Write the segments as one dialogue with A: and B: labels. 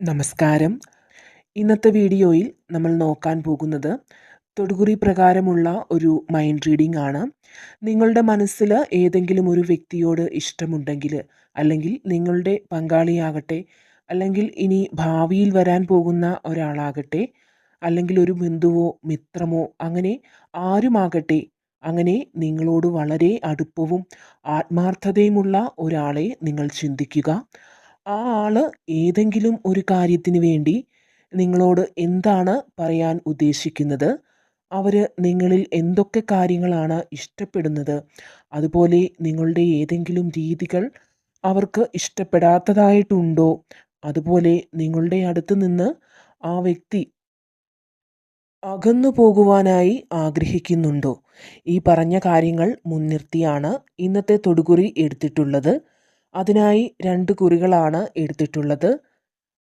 A: നമസ്കാരം. ഇന്നത്തെ വീഡിയോയിൽ നമ്മൾ നോക്കാൻ പോകുന്നത് തൊടുകുറി പ്രകാരമുള്ള ഒരു മൈൻഡ് റീഡിംഗ് ആണ്. നിങ്ങളുടെ മനസ്സിൽ ഏതെങ്കിലും ഒരു വ്യക്തിയോട് ഇഷ്ടമുണ്ടെങ്കിൽ അല്ലെങ്കിൽ നിങ്ങളുടെ പങ്കാളിയാകട്ടെ അല്ലെങ്കിൽ ഇനി ഭാവിയിൽ വരാൻ പോകുന്ന ഒരാളാകട്ടെ അല്ലെങ്കിൽ ഒരു ബന്ധുവോ മിത്രമോ അങ്ങനെ ആരുമാകട്ടെ അങ്ങനെ നിങ്ങളോട് വളരെ അടുപ്പവും ആത്മാർത്ഥതയുമുള്ള ഒരാളെ നിങ്ങൾ ചിന്തിക്കുക. ആ ആൾ ഏതെങ്കിലും ഒരു കാര്യത്തിന് വേണ്ടി നിങ്ങളോട് എന്താണ് പറയാൻ ഉദ്ദേശിക്കുന്നത്? അവർ നിങ്ങളിൽ എന്തൊക്കെ കാര്യങ്ങളാണ് ഇഷ്ടപ്പെടുന്നത്? അതുപോലെ നിങ്ങളുടെ ഏതെങ്കിലും രീതികൾ അവർക്ക് ഇഷ്ടപ്പെടാത്തതായിട്ടുണ്ടോ? അതുപോലെ നിങ്ങളുടെ അടുത്ത് നിന്ന് ആ വ്യക്തി അകന്നു പോകുവാനായി ആഗ്രഹിക്കുന്നുണ്ടോ? ഈ പറഞ്ഞ കാര്യങ്ങൾ മുൻനിർത്തിയാണ് ഇന്നത്തെ തൊടുകുറി എടുത്തിട്ടുള്ളത്. അതിനായി രണ്ട് കുറികളാണ് എടുത്തിട്ടുള്ളത്.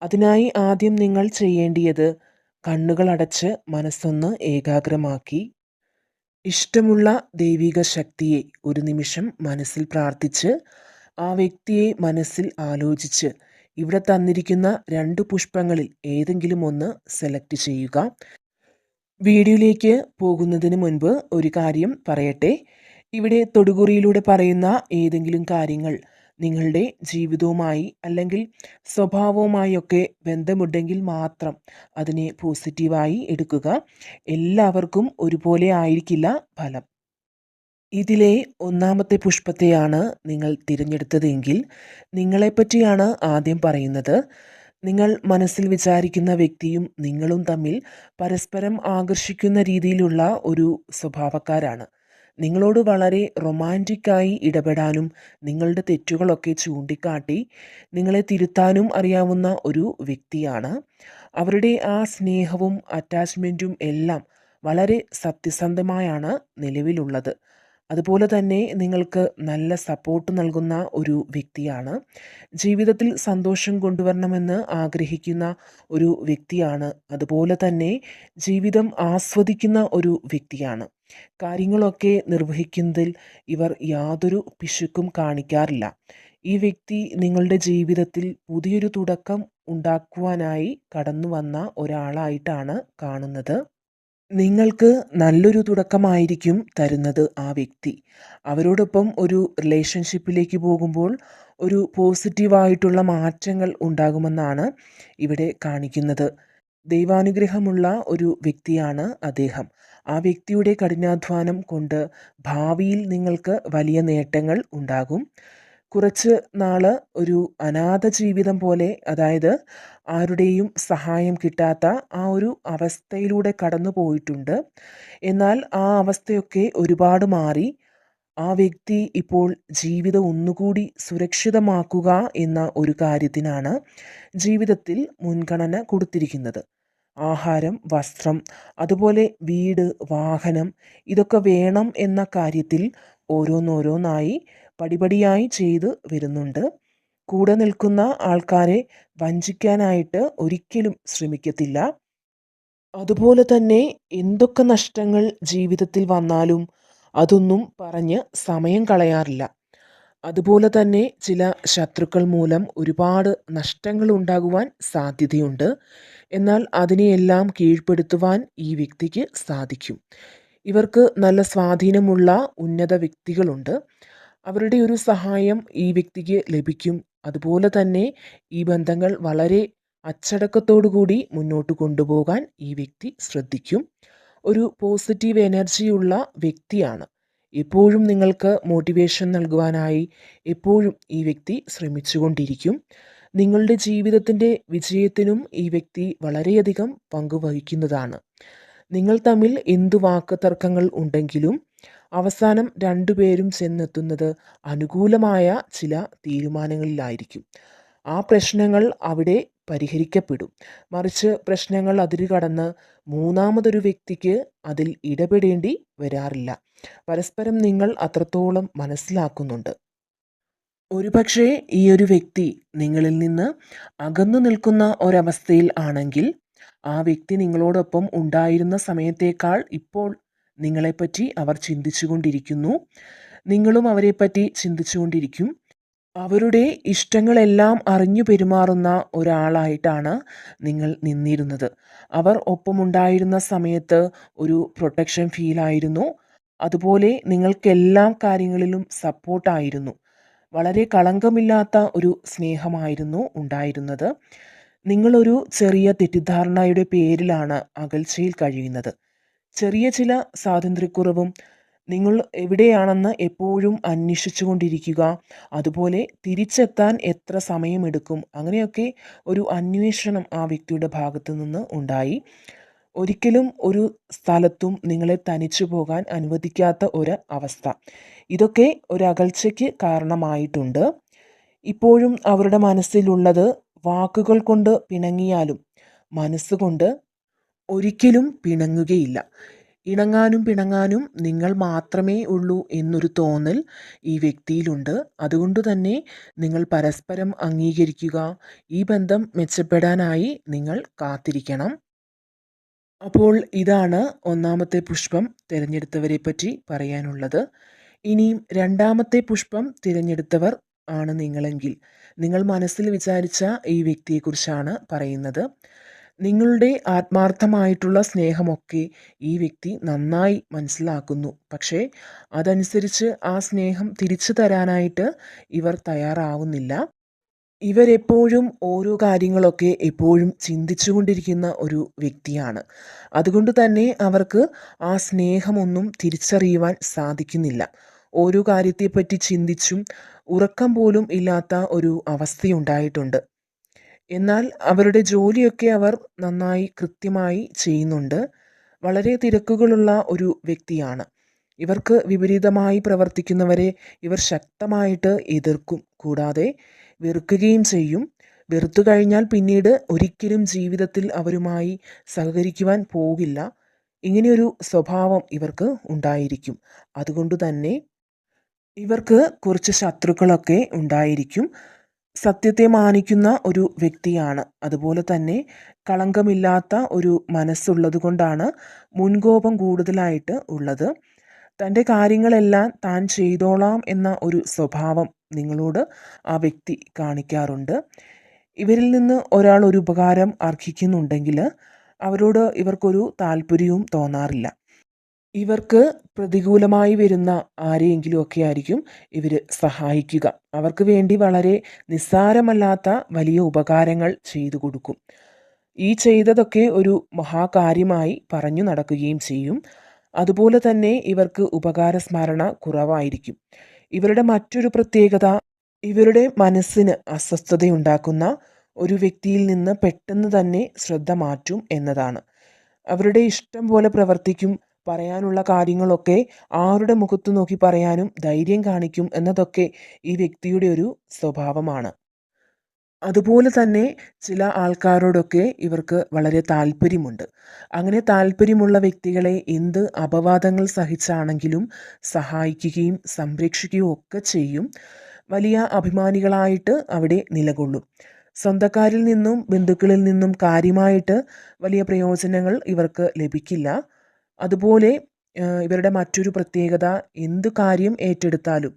A: അതിനായി ആദ്യം നിങ്ങൾ ചെയ്യേണ്ടിയത് കണ്ണുകൾ അടച്ച് മനസ്സൊന്ന് ഏകാഗ്രമാക്കി. ഇഷ്ടമുള്ള ദൈവിക ശക്തിയെ ഒരു നിമിഷം മനസ്സിൽ പ്രാർത്ഥിച്ച് ആ വ്യക്തിയെ മനസ്സിൽ ആലോചിച്ച് ഇവിടെ തന്നിരിക്കുന്ന രണ്ട് പുഷ്പങ്ങളിൽ ഏതെങ്കിലും ഒന്ന് സെലക്ട് ചെയ്യുക. വീഡിയോയിലേക്ക് പോകുന്നതിന് മുൻപ് ഒരു കാര്യം പറയട്ടെ. ഇവിടെ തൊടുകുറിയിലൂടെ പറയുന്ന ഏതെങ്കിലും കാര്യങ്ങൾ നിങ്ങളുടെ ജീവിതവുമായി അല്ലെങ്കിൽ സ്വഭാവവുമായൊക്കെ ബന്ധമുണ്ടെങ്കിൽ മാത്രം അതിനെ പോസിറ്റീവായി എടുക്കുക. എല്ലാവർക്കും ഒരുപോലെ ആയിരിക്കില്ല ഫലം. ഇതിലെ ഒന്നാമത്തെ പുഷ്പത്തെയാണ് നിങ്ങൾ തിരഞ്ഞെടുത്തതെങ്കിൽ നിങ്ങളെപ്പറ്റിയാണ് ആദ്യം പറയുന്നത്. നിങ്ങൾ മനസ്സിൽ വിചാരിക്കുന്ന വ്യക്തിയും നിങ്ങളും തമ്മിൽ പരസ്പരം ആകർഷിക്കുന്ന രീതിയിലുള്ള ഒരു സ്വഭാവക്കാരാണ്. നിങ്ങളോട് വളരെ റൊമാന്റിക്കായി ഇടപെടാനും നിങ്ങളുടെ തെറ്റുകളൊക്കെ ചൂണ്ടിക്കാട്ടി നിങ്ങളെ തിരുത്താനും അറിയാവുന്ന ഒരു വ്യക്തിയാണ്. അവരുടെ ആ സ്നേഹവും അറ്റാച്ച്മെന്റും എല്ലാം വളരെ സത്യസന്ധമായാണ് നിലവിലുള്ളത്. അതുപോലെ തന്നെ നിങ്ങൾക്ക് നല്ല സപ്പോർട്ട് നൽകുന്ന ഒരു വ്യക്തിയാണ്. ജീവിതത്തിൽ സന്തോഷം കൊണ്ടുവരണമെന്ന് ആഗ്രഹിക്കുന്ന ഒരു വ്യക്തിയാണ്. അതുപോലെ തന്നെ ജീവിതം ആസ്വദിക്കുന്ന ഒരു വ്യക്തിയാണ്. കാര്യങ്ങളൊക്കെ നിർവഹിക്കുന്നതിൽ ഇവർ യാതൊരു പിശുക്കും കാണിക്കാറില്ല. ഈ വ്യക്തി നിങ്ങളുടെ ജീവിതത്തിൽ പുതിയൊരു തുടക്കം ഉണ്ടാക്കുവാനായി കടന്നു വന്ന ഒരാളായിട്ടാണ് കാണുന്നത്. നിങ്ങൾക്ക് നല്ലൊരു തുടക്കമായിരിക്കും തരുന്നത് ആ വ്യക്തി. അവരോടൊപ്പം ഒരു റിലേഷൻഷിപ്പിലേക്ക് പോകുമ്പോൾ ഒരു പോസിറ്റീവായിട്ടുള്ള മാറ്റങ്ങൾ ഉണ്ടാകുമെന്നാണ് ഇവിടെ കാണിക്കുന്നത്. ദൈവാനുഗ്രഹമുള്ള ഒരു വ്യക്തിയാണ് അദ്ദേഹം. ആ വ്യക്തിയുടെ കഠിനാധ്വാനം കൊണ്ട് ഭാവിയിൽ നിങ്ങൾക്ക് വലിയ നേട്ടങ്ങൾ ഉണ്ടാകും. കുറച്ച് നാൾ ഒരു അനാഥ ജീവിതം പോലെ അതായത് ആരുടെയും സഹായം കിട്ടാത്ത ആ ഒരു അവസ്ഥയിലൂടെ കടന്നു പോയിട്ടുണ്ട്. എന്നാൽ ആ അവസ്ഥയൊക്കെ ഒരുപാട് മാറി. ആ വ്യക്തി ഇപ്പോൾ ജീവിതം ഒന്നുകൂടി സുരക്ഷിതമാക്കുക എന്ന ഒരു കാര്യത്തിനാണ് ജീവിതത്തിൽ മുൻഗണന കൊടുത്തിരിക്കുന്നത്. ആഹാരം വസ്ത്രം അതുപോലെ വീട് വാഹനം ഇതൊക്കെ വേണം എന്ന കാര്യത്തിൽ ഓരോന്നോരോന്നായി പടിപടിയായി ചെയ്തു വരുന്നുണ്ട്. കൂടെ നിൽക്കുന്ന ആൾക്കാരെ വഞ്ചിക്കാനായിട്ട് ഒരിക്കലും ശ്രമിക്കത്തില്ല. അതുപോലെ തന്നെ എന്തൊക്കെ നഷ്ടങ്ങൾ ജീവിതത്തിൽ വന്നാലും അതൊന്നും പറഞ്ഞ് സമയം കളയാറില്ല. അതുപോലെ തന്നെ ചില ശത്രുക്കൾ മൂലം ഒരുപാട് നഷ്ടങ്ങൾ ഉണ്ടാകുവാൻ സാധ്യതയുണ്ട്. എന്നാൽ അതിനെയെല്ലാം കീഴ്പ്പെടുത്തുവാൻ ഈ വ്യക്തിക്ക് സാധിക്കും. ഇവർക്ക് നല്ല സ്വാധീനമുള്ള ഉന്നത വ്യക്തികളുണ്ട്. അവരുടെ ഒരു സഹായം ഈ വ്യക്തിക്ക് ലഭിക്കും. അതുപോലെ തന്നെ ഈ ബന്ധങ്ങൾ വളരെ അച്ചടക്കത്തോടു കൂടി മുന്നോട്ട് കൊണ്ടുപോകാൻ ഈ വ്യക്തി ശ്രദ്ധിക്കും. ഒരു പോസിറ്റീവ് എനർജിയുള്ള വ്യക്തിയാണ്. എപ്പോഴും നിങ്ങൾക്ക് മോട്ടിവേഷൻ നൽകുവാനായി എപ്പോഴും ഈ വ്യക്തി ശ്രമിച്ചുകൊണ്ടിരിക്കും. നിങ്ങളുടെ ജീവിതത്തിന്റെ വിജയത്തിനും ഈ വ്യക്തി വളരെയധികം പങ്കുവഹിക്കുന്നതാണ് നിങ്ങൾ തമ്മിൽ എന്തു വാക്ക് തർക്കങ്ങൾ ഉണ്ടെങ്കിലും അവസാനം രണ്ടുപേരും ചെന്നെത്തുന്നത് അനുകൂലമായ ചില തീരുമാനങ്ങളിലായിരിക്കും. ആ പ്രശ്നങ്ങൾ അവിടെ പരിഹരിക്കപ്പെടും. മറിച്ച് പ്രശ്നങ്ങൾ അതിരു കടന്ന് മൂന്നാമതൊരു വ്യക്തിക്ക് അതിൽ ഇടപെടേണ്ടി വരാറില്ല. പരസ്പരം നിങ്ങൾ അത്രത്തോളം മനസ്സിലാക്കുന്നുണ്ട്. ഒരുപക്ഷെ ഈ ഒരു വ്യക്തി നിങ്ങളിൽ നിന്ന് അകന്നു നിൽക്കുന്ന ഒരവസ്ഥയിൽ ആണെങ്കിൽ ആ വ്യക്തി നിങ്ങളോടൊപ്പം ഉണ്ടായിരുന്ന സമയത്തേക്കാൾ ഇപ്പോൾ നിങ്ങളെപ്പറ്റി അവർ ചിന്തിച്ചുകൊണ്ടിരിക്കുന്നു. നിങ്ങളും അവരെപ്പറ്റി ചിന്തിച്ചുകൊണ്ടിരിക്കും. അവരുടെ ഇഷ്ടങ്ങളെല്ലാം അറിഞ്ഞു പെരുമാറുന്ന ഒരാളായിട്ടാണ് നിങ്ങൾ നിന്നിരുന്നത്. അവർ ഒപ്പമുണ്ടായിരുന്ന സമയത്ത് ഒരു പ്രൊട്ടക്ഷൻ ഫീലായിരുന്നു അതുപോലെ നിങ്ങൾക്കെല്ലാം കാര്യങ്ങളിലും സപ്പോർട്ടായിരുന്നു വളരെ കളങ്കമില്ലാത്ത ഒരു സ്നേഹമായിരുന്നു ഉണ്ടായിരുന്നത്. നിങ്ങളൊരു ചെറിയ തെറ്റിദ്ധാരണയുടെ പേരിലാണ് അകൽച്ചയിൽ കഴിയുന്നത്. ചെറിയ ചില സ്വാതന്ത്ര്യക്കുറവും നിങ്ങൾ എവിടെയാണെന്ന് എപ്പോഴും അന്വേഷിച്ചു കൊണ്ടിരിക്കുക അതുപോലെ തിരിച്ചെത്താൻ എത്ര സമയമെടുക്കും? അങ്ങനെയൊക്കെ ഒരു അന്വേഷണം ആ വ്യക്തിയുടെ ഭാഗത്തു നിന്ന് ഉണ്ടായി. ഒരിക്കലും ഒരു സ്ഥലത്തും നിങ്ങളെ തനിച്ചു പോകാൻ അനുവദിക്കാത്ത ഒരു അവസ്ഥ. ഇതൊക്കെ ഒരു കാരണമായിട്ടുണ്ട്. ഇപ്പോഴും അവരുടെ മനസ്സിലുള്ളത് വാക്കുകൾ കൊണ്ട് പിണങ്ങിയാലും മനസ്സുകൊണ്ട് ഒരിക്കലും പിണങ്ങുകയില്ല. ഇണങ്ങാനും പിണങ്ങാനും നിങ്ങൾ മാത്രമേ ഉള്ളൂ എന്നൊരു തോന്നൽ ഈ വ്യക്തിയിലുണ്ട്. അതുകൊണ്ട് തന്നെ നിങ്ങൾ പരസ്പരം അംഗീകരിക്കുക. ഈ ബന്ധം മെച്ചപ്പെടാനായി നിങ്ങൾ കാത്തിരിക്കണം. അപ്പോൾ ഇതാണ് ഒന്നാമത്തെ പുഷ്പം തിരഞ്ഞെടുത്തവരെ പറ്റി പറയാനുള്ളത്. ഇനിയും രണ്ടാമത്തെ പുഷ്പം തിരഞ്ഞെടുത്തവർ ആണ് നിങ്ങളെങ്കിൽ. നിങ്ങൾ മനസ്സിൽ വിചാരിച്ച ഈ വ്യക്തിയെക്കുറിച്ചാണ് പറയുന്നത്. നിങ്ങളുടെ ആത്മാർത്ഥമായിട്ടുള്ള സ്നേഹമൊക്കെ ഈ വ്യക്തി നന്നായി മനസ്സിലാക്കുന്നു. പക്ഷേ അതനുസരിച്ച് ആ സ്നേഹം തിരിച്ചു തരാനായിട്ട് ഇവർ തയ്യാറാവുന്നില്ല. ഇവരെപ്പോഴും ഓരോ കാര്യങ്ങളൊക്കെ എപ്പോഴും ചിന്തിച്ചുകൊണ്ടിരിക്കുന്ന ഒരു വ്യക്തിയാണ്. അതുകൊണ്ട് തന്നെ അവർക്ക് ആ സ്നേഹമൊന്നും തിരിച്ചറിയുവാൻ സാധിക്കുന്നില്ല. ഓരോ കാര്യത്തെപ്പറ്റി ചിന്തിച്ചും ഉറക്കം പോലും ഇല്ലാത്ത ഒരു അവസ്ഥയുണ്ടായിട്ടുണ്ട്. എന്നാൽ അവരുടെ ജോലിയൊക്കെ അവർ നന്നായി കൃത്യമായി ചെയ്യുന്നുണ്ട്. വളരെ തിരക്കുകളുള്ള ഒരു വ്യക്തിയാണ്. ഇവർക്ക് വിപരീതമായി പ്രവർത്തിക്കുന്നവരെ ഇവർ ശക്തമായിട്ട് എതിർക്കും. കൂടാതെ വെറുക്കുകയും ചെയ്യും. വെറുത്തു കഴിഞ്ഞാൽ പിന്നീട് ഒരിക്കലും ജീവിതത്തിൽ അവരുമായി സഹകരിക്കുവാൻ പോകില്ല. ഇങ്ങനെയൊരു സ്വഭാവം ഇവർക്ക് ഉണ്ടായിരിക്കും. അതുകൊണ്ട് തന്നെ ഇവർക്ക് കുറച്ച് ശത്രുക്കളൊക്കെ ഉണ്ടായിരിക്കും. സത്യത്തെ മാനിക്കുന്ന ഒരു വ്യക്തിയാണ്. അതുപോലെ തന്നെ കളങ്കമില്ലാത്ത ഒരു മനസ്സുള്ളത് കൊണ്ടാണ് മുൻകോപം കൂടുതലായിട്ട് ഉള്ളത്. തന്റെ കാര്യങ്ങളെല്ലാം താൻ ചെയ്തോളാം എന്ന ഒരു സ്വഭാവം നിങ്ങളോട് ആ വ്യക്തി കാണിക്കാറുണ്ട്. ഇവരിൽ നിന്ന് ഒരാൾ ഒരു ഉപകാരം അർഹിക്കുന്നുണ്ടെങ്കിൽ അവരോട് ഇവർക്കൊരു താല്പര്യവും തോന്നാറില്ല. ഇവർക്ക് പ്രതികൂലമായി വരുന്ന ആരെയെങ്കിലുമൊക്കെ ആയിരിക്കും ഇവർ സഹായിക്കുക. അവർക്ക് വേണ്ടി വളരെ നിസ്സാരമല്ലാത്ത വലിയ ഉപകാരങ്ങൾ ചെയ്തു കൊടുക്കും. ഈ ചെയ്തതൊക്കെ ഒരു മഹാകാര്യമായി പറഞ്ഞു നടക്കുകയും ചെയ്യും. അതുപോലെ തന്നെ ഇവർക്ക് ഉപകാര സ്മരണ കുറവായിരിക്കും. ഇവരുടെ മറ്റൊരു പ്രത്യേകത ഇവരുടെ മനസ്സിന് അസ്വസ്ഥതയുണ്ടാക്കുന്ന ഒരു വ്യക്തിയിൽ നിന്ന് പെട്ടെന്ന് തന്നെ ശ്രദ്ധ മാറ്റും എന്നതാണ്. അവരുടെ ഇഷ്ടം പോലെ പ്രവർത്തിക്കും പറയാനുള്ള കാര്യങ്ങളൊക്കെ ആരുടെ മുഖത്ത് നോക്കി പറയാനും ധൈര്യം കാണിക്കും എന്നതൊക്കെ ഈ വ്യക്തിയുടെ ഒരു സ്വഭാവമാണ്. അതുപോലെ തന്നെ ചില ആൾക്കാരോടൊക്കെ ഇവർക്ക് വളരെ താല്പര്യമുണ്ട്. അങ്ങനെ താല്പര്യമുള്ള വ്യക്തികളെ എന്ത് അപവാദങ്ങൾ സഹിച്ചാണെങ്കിലും സഹായിക്കുകയും സംരക്ഷിക്കുകയും ഒക്കെ ചെയ്യും. വലിയ അഭിമാനികളായിട്ട് അവിടെ നിലകൊള്ളും. സ്വന്തക്കാരിൽ നിന്നും ബന്ധുക്കളിൽ നിന്നും കാര്യമായിട്ട് വലിയ പ്രയോജനങ്ങൾ ഇവർക്ക് ലഭിക്കില്ല. അതുപോലെ ഇവരുടെ മറ്റൊരു പ്രത്യേകത എന്ത് കാര്യം ഏറ്റെടുത്താലും.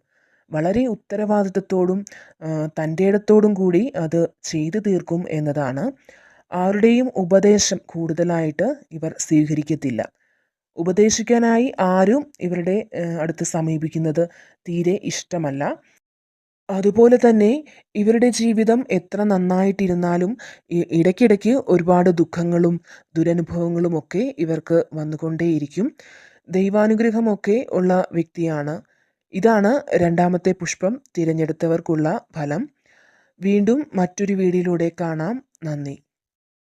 A: വളരെ ഉത്തരവാദിത്തത്തോടും തന്റെ ഇടത്തോടും കൂടി അത് ചെയ്തു തീർക്കും എന്നതാണ്. ആരുടെയും ഉപദേശം കൂടുതലായിട്ട് ഇവർ സ്വീകരിക്കത്തില്ല. ഉപദേശിക്കാനായി ആരും ഇവരുടെ അടുത്ത് സമീപിക്കുന്നത് തീരെ ഇഷ്ടമല്ല. അതുപോലെ തന്നെ ഇവരുടെ ജീവിതം എത്ര നന്നായിട്ടിരുന്നാലും ഇടയ്ക്കിടയ്ക്ക് ഒരുപാട് ദുഃഖങ്ങളും ദുരനുഭവങ്ങളും ഒക്കെ ഇവർക്ക് വന്നുകൊണ്ടേയിരിക്കും. ദൈവാനുഗ്രഹമൊക്കെ ഉള്ള വ്യക്തിയാണ്. ഇതാണ് രണ്ടാമത്തെ പുഷ്പം തിരഞ്ഞെടുത്തവർക്കുള്ള ഫലം. വീണ്ടും മറ്റൊരു വീഡിയോയിലൂടെ കാണാം. നന്ദി.